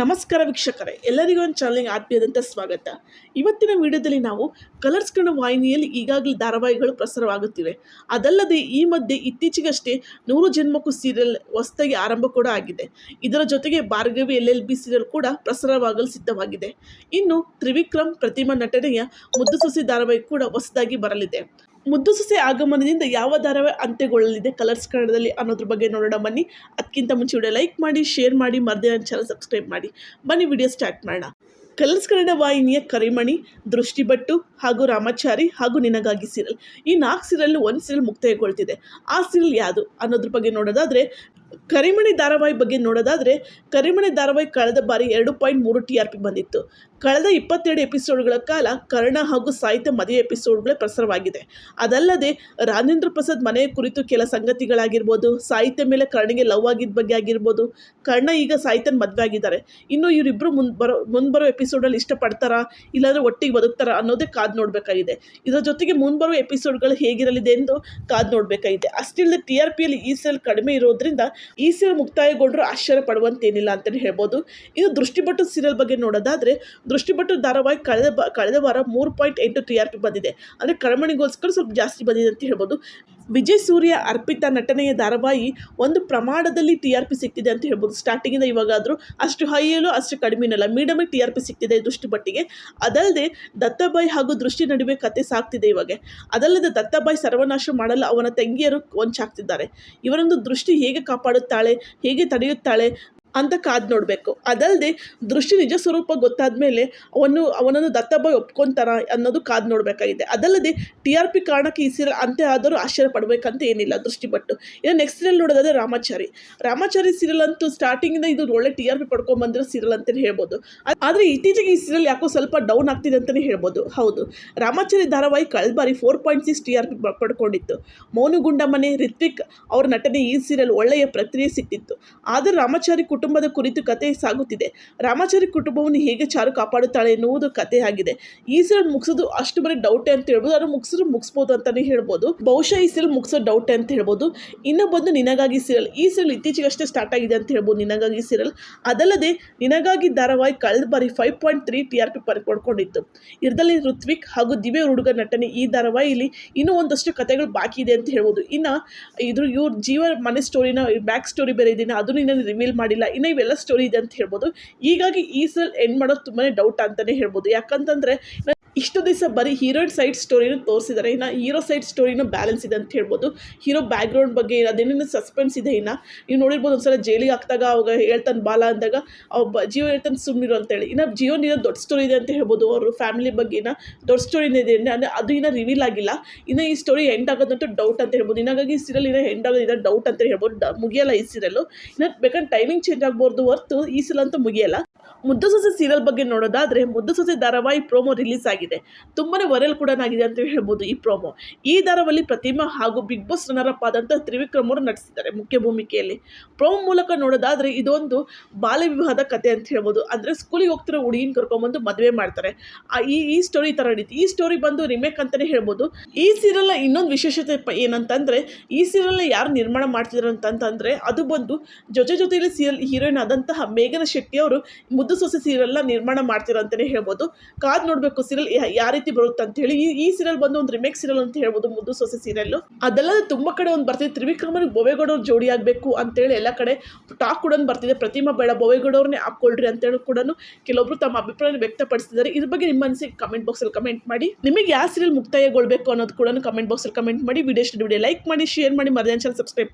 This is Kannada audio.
ನಮಸ್ಕಾರ ವೀಕ್ಷಕರೇ, ಎಲ್ಲರಿಗೂ ಒಂದು ಚಾನಲ್ಗೆ ಆತ್ಮೀಯದಂಥ ಸ್ವಾಗತ. ಇವತ್ತಿನ ವಿಡಿಯೋದಲ್ಲಿ ನಾವು ಕಲರ್ಸ್ ಕನ್ನಡ ವಾಹಿನಿಯಲ್ಲಿ ಈಗಾಗಲೇ ಧಾರಾವಾಹಿಗಳು ಪ್ರಸಾರವಾಗುತ್ತಿವೆ. ಅದಲ್ಲದೆ ಈ ಮಧ್ಯೆ ಇತ್ತೀಚೆಗಷ್ಟೇ ನೂರು ಜನ್ಮಕ್ಕೂ ಸೀರಿಯಲ್ ಹೊಸದಾಗಿ ಆರಂಭ ಕೂಡ ಆಗಿದೆ. ಇದರ ಜೊತೆಗೆ Bhargavi L L B serial ಕೂಡ ಪ್ರಸಾರವಾಗಲು ಸಿದ್ಧವಾಗಿದೆ. ಇನ್ನು ತ್ರಿವಿಕ್ರಮ್ ಪ್ರತಿಮಾ ನಟನೆಯ ಮುದ್ದು ಸುಸಿ ಧಾರಾವಾಹಿ ಕೂಡ ಹೊಸದಾಗಿ ಬರಲಿದೆ. ಮುದ್ದು ಸೊಸೆ ಆಗಮನದಿಂದ ಯಾವ ಧಾರಾವಾಹಿ ಅಂತ್ಯಗೊಳ್ಳಲಿದೆ ಕಲರ್ಸ್ ಕನ್ನಡದಲ್ಲಿ ಅನ್ನೋದ್ರ ಬಗ್ಗೆ ನೋಡೋಣ ಬನ್ನಿ. ಅದಕ್ಕಿಂತ ಮುಂಚೆ ವಿಡಿಯೋ ಲೈಕ್ ಮಾಡಿ, ಶೇರ್ ಮಾಡಿ, ಮರದೇ ನನ್ನ ಚಾನಲ್ ಸಬ್ಸ್ಕ್ರೈಬ್ ಮಾಡಿ. ಬನ್ನಿ ವಿಡಿಯೋ ಸ್ಟಾರ್ಟ್ ಮಾಡೋಣ. ಕಲರ್ಸ್ ಕನ್ನಡ ವಾಹಿನಿಯ ಕರಿಮಣಿ ದೃಷ್ಟಿಬಟ್ಟು ಹಾಗೂ ರಾಮಾಚಾರಿ ಹಾಗೂ ನಿನಗಾಗಿ ಸೀರಿಯಲ್ ಈ ನಾಲ್ಕು ಸೀರಿಯಲ್ ಒಂದು ಸೀರಿಯಲ್ ಮುಕ್ತಾಯಗೊಳ್ತಿದೆ. ಆ ಸೀರಿಯಲ್ ಯಾವುದು ಅನ್ನೋದ್ರ ಬಗ್ಗೆ ನೋಡೋದಾದರೆ ಕರಿಮಣಿ ಧಾರಾವಾಹಿ ಬಗ್ಗೆ ನೋಡೋದಾದರೆ, ಕರಿಮಣಿ ಧಾರಾವಾಹಿ ಕಳೆದ ಬಾರಿ ಎರಡು ಪಾಯಿಂಟ್ ಮೂರು ಟಿ ಆರ್ ಪಿ ಬಂದಿತ್ತು. ಕಳೆದ ಇಪ್ಪತ್ತೆರಡು ಎಪಿಸೋಡ್ಗಳ ಕಾಲ ಕರ್ಣ ಹಾಗೂ ಸಾಹಿತ್ಯ ಮದುವೆ ಎಪಿಸೋಡ್ಗಳೇ ಪ್ರಸಾರವಾಗಿದೆ. ಅದಲ್ಲದೆ, ರಾಜೇಂದ್ರ ಪ್ರಸಾದ್ ಮನೆಯ ಕುರಿತು ಕೆಲ ಸಂಗತಿಗಳಾಗಿರ್ಬೋದು, ಸಾಹಿತ್ಯ ಮೇಲೆ ಕರ್ಣಿಗೆ ಲವ್ ಆಗಿದ್ದ ಬಗ್ಗೆ ಆಗಿರ್ಬೋದು, ಕರ್ಣ ಈಗ ಸಾಹಿತ್ಯನ ಮದುವೆ ಆಗಿದ್ದಾರೆ. ಇನ್ನು ಇವರಿಬ್ಬರು ಮುಂದೆ ಬರೋ ಮುಂದೆ ಬರೋ ಎಪಿಸೋಡಲ್ಲಿ ಇಷ್ಟಪಡ್ತಾರಾ, ಇಲ್ಲಾಂದರೆ ಒಟ್ಟಿಗೆ ಬದುಕ್ತಾರಾ ಅನ್ನೋದೇ ಕಾದು ನೋಡಬೇಕಾಗಿದೆ. ಇದರ ಜೊತೆಗೆ ಮುಂಬರುವ ಎಪಿಸೋಡ್ಗಳು ಹೇಗಿರಲಿದೆ ಎಂದು ಕಾದು ನೋಡಬೇಕಾಗಿದೆ. ಅಷ್ಟಿಲ್ಲದೆ ಟಿ ಆರ್ ಪಿಯಲ್ಲಿ ಈ ಸೆಲ್ ಕಡಿಮೆ ಇರೋದ್ರಿಂದ ಈ ಸೀರಿಯಲ್ ಮುಕ್ತಾಯಗೊಂಡ್ರು ಆಶ್ಚರ್ಯ ಪಡುವಂತೇನಿಲ್ಲ ಅಂತಲೇ ಹೇಳ್ಬೋದು. ಇದು ದೃಷ್ಟಿಬಟ್ಟು ಸೀರಿಯಲ್ ಬಗ್ಗೆ ನೋಡೋದಾದರೆ, ದೃಷ್ಟಿಬಟ್ಟು ಧಾರಾವಾಹಿ ಕಳೆದ ಕಳೆದ ವಾರ ಮೂರು ಪಾಯಿಂಟ್ ಎಂಟು ಟಿ ಆರ್ ಪಿ ಬಂದಿದೆ. ಅಂದರೆ ಕಳಮಣಿಗೋಸ್ಕರ ಸ್ವಲ್ಪ ಜಾಸ್ತಿ ಬಂದಿದೆ ಅಂತ ಹೇಳ್ಬೋದು. ವಿಜಯ್ ಸೂರ್ಯ ಅರ್ಪಿತಾ ನಟನೆಯ ಧಾರಾವಾಹಿ ಒಂದು ಪ್ರಮಾಣದಲ್ಲಿ ಟಿ ಆರ್ ಪಿ ಸಿಗ್ತಿದೆ ಅಂತ ಹೇಳ್ಬೋದು. ಸ್ಟಾರ್ಟಿಂಗಿಂದ ಇವಾಗಾದರೂ ಅಷ್ಟು ಹೈಯಲ್ಲೂ ಅಷ್ಟು ಕಡಿಮೆನಲ್ಲ ಮೀಡಿಯಮಿಗೆ ಟಿ ಆರ್ ಪಿ ಸಿಗ್ತಿದೆ ದೃಷ್ಟಿಪಟ್ಟಿಗೆ ಅದಲ್ಲದೆ ದತ್ತಾಬಾಯಿ ಹಾಗೂ ದೃಷ್ಟಿ ನಡುವೆ ಕತೆ ಸಾಗ್ತಿದೆ ಇವಾಗ. ಅದಲ್ಲದೆ ದತ್ತಾಬಾಯಿ ಸರ್ವನಾಶ ಮಾಡಲು ಅವನ ತಂಗಿಯರು ಕೊಂಚಾಗ್ತಿದ್ದಾರೆ ಇವರೊಂದು ದೃಷ್ಟಿ ಹೇಗೆ ಕಾಪಾಡುತ್ತಾಳೆ, ಹೇಗೆ ತಡೆಯುತ್ತಾಳೆ ಅಂತ ಕಾದು ನೋಡಬೇಕು. ಅದಲ್ಲದೆ ದೃಷ್ಟಿ ನಿಜ ಸ್ವರೂಪ ಗೊತ್ತಾದ ಮೇಲೆ ಅವನು, ಅವನನ್ನು ದತ್ತಬಾಯಿ ಒಪ್ಕೊಂತಾರ ಅನ್ನೋದು ಕಾದು ನೋಡಬೇಕಾಗಿದೆ. ಅದಲ್ಲದೆ ಟಿ ಆರ್ ಪಿ ಕಾರಣಕ್ಕೆ ಈ ಸೀರಿಯಲ್ ಅಂತೆ ಆದರೂ ಆಶ್ಚರ್ಯ ಪಡಬೇಕಂತ ಏನಿಲ್ಲ ದೃಷ್ಟಿಪಟ್ಟು ಇನ್ನು ನೆಕ್ಸ್ಟ್ ಸೀರಿಯಲ್ ನೋಡೋದಾದ್ರೆ ರಾಮಾಚಾರಿ. ರಾಮಾಚಾರಿ ಸೀರಿಯಲ್ ಅಂತೂ ಸ್ಟಾರ್ಟಿಂಗಿಂದ ಇದು ಒಳ್ಳೆ ಟಿ ಆರ್ ಪಿ ಪಡ್ಕೊಂಬಂದಿರೋ ಸೀರಿಯಲ್ ಅಂತಲೇ ಹೇಳ್ಬೋದು. ಆದರೆ ಇತ್ತೀಚೆಗೆ ಈ ಸೀರಿಯಲ್ ಯಾಕೋ ಸ್ವಲ್ಪ ಡೌನ್ ಆಗ್ತಿದೆ ಅಂತಲೇ ಹೇಳ್ಬೋದು. ಹೌದು. ರಾಮಾಚಾರಿ ಧಾರಾವಾಹಿ ಕಳೆದ ಬಾರಿ four point six T R P ಪಡ್ಕೊಂಡಿತ್ತು. ಮೌನುಗುಂಡ ಮನೆ ರಿತ್ವಿಕ್ ಅವರ ನಟನೆ ಈ ಸೀರಿಯಲ್ ಒಳ್ಳೆಯ ಪ್ರಕ್ರಿಯೆ ಸಿಕ್ತಿತ್ತು ಆದರೆ ರಾಮಾಚಾರಿ ಕುಟುಂಬದ ಕುರಿತು ಕತೆ ಸಾಗುತ್ತಿದೆ. ರಾಮಾಚಾರಿ ಕುಟುಂಬವನ್ನು ಹೇಗೆ ಚಾರು ಕಾಪಾಡುತ್ತಾಳೆ ಎನ್ನುವುದು ಕತೆ ಆಗಿದೆ ಈ ಸೀರಿಯಲ್ ಮುಗಿಸೋದು ಅಷ್ಟು ಬರೀ ಡೌಟ್ ಅಂತ ಹೇಳ್ಬೋದು. ಅದನ್ನು ಮುಗಿಸಿದ್ರು ಮುಗಿಸ್ಬೋದು ಅಂತಲೇ ಹೇಳ್ಬೋದು. ಬಹುಶಃ ಈ ಸೀರಿಯಲ್ ಮುಗಿಸೋ ಡೌಟ್ ಅಂತ ಹೇಳ್ಬೋದು. ಇನ್ನು ಬಂದು ನಿನಗಾಗಿ ಸೀರಿಯಲ್ ಈ ಸೀರಿಯಲ್ ಇತ್ತೀಚೆಗಷ್ಟೇ ಸ್ಟಾರ್ಟ್ ಆಗಿದೆ ಅಂತ ಹೇಳ್ಬೋದು ನಿನಗಾಗಿ ಸೀರಿಯಲ್ ಅದಲ್ಲದೆ ನಿನಗಾಗಿ ಧಾರಾವಾಹಿ ಕಳೆದ ಬಾರಿ five point three T R P per ಪಡ್ಕೊಂಡಿತ್ತು. ಇದರಲ್ಲಿ ಋತ್ವಿಕ್ ಹಾಗೂ ದಿವ್ಯ ಹುಡುಗ ನಟನೆ ಈ ಧಾರಾವಾಹಿಯಲ್ಲಿ ಇನ್ನೂ ಒಂದಷ್ಟು ಕಥೆಗಳು ಬಾಕಿ ಇದೆ ಅಂತ ಹೇಳ್ಬೋದು. ಇನ್ನು ಇದ್ರ ಇವ್ರ ಜೀವ ಮನೆ ಸ್ಟೋರಿನ ಬ್ಯಾಕ್ ಸ್ಟೋರಿ ಬೇರೆ ಇದೆಯಾ ಅದನ್ನು ಇನ್ನೂ ರಿವೀಲ್ ಮಾಡಿಲ್ಲ. ಇನ್ನು ಇವೆಲ್ಲ ಸ್ಟೋರಿ ಇದೆ ಅಂತ ಹೇಳ್ಬೋದು. ಹೀಗಾಗಿ ಈ ಸಲ ಎಂಡ್ ಮಾಡೋದು ತುಂಬಾ ಡೌಟ್ ಅಂತಲೇ ಹೇಳ್ಬೋದು. ಯಾಕಂತಂದರೆ ಇಷ್ಟು ದಿವಸ ಬರೀ ಹೀರೋಯಿನ್ ಸೈಡ್ ಸ್ಟೋರಿನ ತೋರಿಸಿದ್ದಾರೆ ಇನ್ನು ಹೀರೋ ಸೈಡ್ ಸ್ಟೋರಿನೂ ಬ್ಯಾಲೆನ್ಸ್ ಇದೆ ಅಂತ ಹೇಳ್ಬೋದು. ಹೀರೋ ಬ್ಯಾಕ್ಗ್ರೌಂಡ್ ಬಗ್ಗೆ ಅದೇನೇನು ಸಸ್ಪೆನ್ಸ್ ಇದೆ ಇನ್ನು? ನೀವು ನೋಡಿರ್ಬೋದು ಒಂದ್ಸಲ ಜೈಲಿಗೆ ಹಾಕಿದಾಗ ಅವಾಗ ಹೇಳ್ತಾನೆ ಬಾಲ ಅಂದಾಗ ಅವ ಜೀವ ಹೇಳ್ತಾನೆ ಸುಮ್ಮನಿರು ಅಂತೇಳಿ. ಇನ್ನು ಜಿಯೋ ನೀನು ದೊಡ್ಡ ಸ್ಟೋರಿ ಇದೆ ಅಂತ ಹೇಳ್ಬೋದು. ಅವರು ಫ್ಯಾಮಿಲಿ ಬಗ್ಗೆನ ದೊಡ್ಡ ಸ್ಟೋರಿನೇ ಇದೆ ಅಂದರೆ ಅದು ಇನ್ನೂ ರಿವೀಲ್ ಆಗಿಲ್ಲ. ಇನ್ನು ಈ ಸ್ಟೋರಿ ಎಂಡ್ ಆಗೋದಂತೂ ಡೌಟ್ ಅಂತ ಹೇಳ್ಬೋದು. ಇನ್ನಾಗಾಗಿ ಈ ಸೀರಿಯಲ್ ಇನ್ನೂ ಎಂಡ್ ಆಗೋದು ಡೌಟ್ ಅಂತ ಹೇಳ್ಬೋದು. ಮುಗಿಯಲ್ಲ ಈ ಸೀರಿಯಲ್ಲು ಇನ್ನು ಬೇಕಾದ್ರೆ ಟೈಮಿಂಗ್ ಚೇಂಜ್ ಆಗ್ಬೋದು ಹೊರ್ತು ಈ ಸಲ ಅಂತೂ ಮುಗಿಯಲ್ಲ. ಮುದ್ದು ಸೊಸೆ ಸೀರಿಯಲ್ ಬಗ್ಗೆ ನೋಡೋದಾದರೆ ಮುದ್ದು ಸೊಸೆ ಧಾರಾವಾಹಿ ಪ್ರೋಮೋ ರಿಲೀಸ್ ಆಗಿದೆ. ತುಂಬನೇ ವೈರಲ್ ಕೂಡ ಆಗಿದೆ ಅಂತ ಹೇಳ್ಬೋದು ಈ ಪ್ರೋಮೋ ಈ ಧಾರಾವಾಹಿ ಪ್ರತಿಮಾ ಹಾಗೂ ಬಿಗ್ ಬಾಸ್ ರನ್ನರಪ್ ಆದಂಥ ತ್ರಿವಿಕ್ರಮ್ ಅವರು ನಟಿಸಿದ್ದಾರೆ ಮುಖ್ಯ ಭೂಮಿಕೆಯಲ್ಲಿ. ಪ್ರೋಮೋ ಮೂಲಕ ನೋಡೋದಾದರೆ ಇದೊಂದು ಬಾಲ್ಯ ವಿವಾಹದ ಕತೆ ಅಂತ ಹೇಳ್ಬೋದು. ಅಂದರೆ ಸ್ಕೂಲಿಗೆ ಹೋಗ್ತಿರೋ ಹುಡುಗಿನ ಕರ್ಕೊಂಡ್ಬಂದು ಮದುವೆ ಮಾಡ್ತಾರೆ. ಈ ಈ ಸ್ಟೋರಿ ಥರ ನಡೀತು. ಈ ಸ್ಟೋರಿ ಬಂದು ರಿಮೇಕ್ ಅಂತಲೇ ಹೇಳ್ಬೋದು. ಈ ಸೀರಿಯಲ್ನ ಇನ್ನೊಂದು ವಿಶೇಷತೆ ಏನಂತಂದರೆ, ಈ ಸೀರಿಯಲ್ನ ಯಾರು ನಿರ್ಮಾಣ ಮಾಡ್ತಿದ್ರು ಅಂತಂತಂದರೆ ಅದು ಬಂದು ಜೊತೆ ಜೊತೆಯಲ್ಲಿ ಸೀರಿಯಲ್ ಹೀರೋಯಿನ್ ಆದಂತಹ ಮೇಘನ ಶೆಟ್ಟಿ ಅವರು ಮುದ್ದು ಸೊಸೆ ಸೀರಿಯಲ್ನ ನಿರ್ಮಾಣ ಮಾಡ್ತೀರಾ ಅಂತಲೇ ಹೇಳ್ಬೋದು. ಕಾದ್ ನೋಡಬೇಕು ಸೀರಿಯಲ್ ಯಾವ ರೀತಿ ಬರುತ್ತೆ ಅಂತ ಹೇಳಿ ಈ ಸೀರಿಯಲ್ ಬಂದು ಒಂದು ರಿಮೇಕ್ ಸೀರಿಯಲ್ ಅಂತ ಹೇಳ್ಬೋದು ಮುದ್ದು ಸೊಸೆ ಸೀರಿಯಲ್ ಅದಲ್ಲದೆ ತುಂಬ ಕಡೆ ಒಂದು ಬರ್ತಿದೆ ತ್ರಿವಿಕ್ರಮನಿಗೆ ಬೊವೇಗೌಡವ್ರು ಜೋಡಿ ಆಗಬೇಕು ಅಂತೇಳಿ ಎಲ್ಲ ಕಡೆ ಟಾಕ್ ಕೂಡ ಬರ್ತಿದೆ. ಪ್ರತಿಮಾ ಬೇಡ ಬೊವೇಗೌಡವ್ರನ್ನೇ ಹಾಕ್ಕೊಳ್ರಿ ಅಂತೇಳಿ ಕೂಡ ಕೆಲವೊಬ್ರು ತಮ್ಮ ಅಭಿಪ್ರಾಯ ವ್ಯಕ್ತಪಡಿಸಿದ್ದಾರೆ. ಇದ್ರ ಬಗ್ಗೆ ನಿಮ್ಮ ಅನಿಸಿಕೆ ಕಮೆಂಟ್ ಬಾಕ್ಸಲ್ಲಿ ಕಮೆಂಟ್ ಮಾಡಿ. ನಿಮಗೆ ಯಾವ ಸೀರಿಯಲ್ ಮುಕ್ತಾಯಗೊಳ್ಬೇಕು ಅನ್ನೋದು ಕೂಡ ಕಮೆಂಟ್ ಬಾಕ್ಸಲ್ಲಿ ಕಮೆಂಟ್ ಮಾಡಿ. ವಿಡಿಯೋ ಇಷ್ಟ ವಿಡಿಯೋ ಲೈಕ್ ಮಾಡಿ ಶೇರ್ ಮಾಡಿ ಚಾನಲ್ ಸಬ್ಸ್ಕ್ರೈಬ್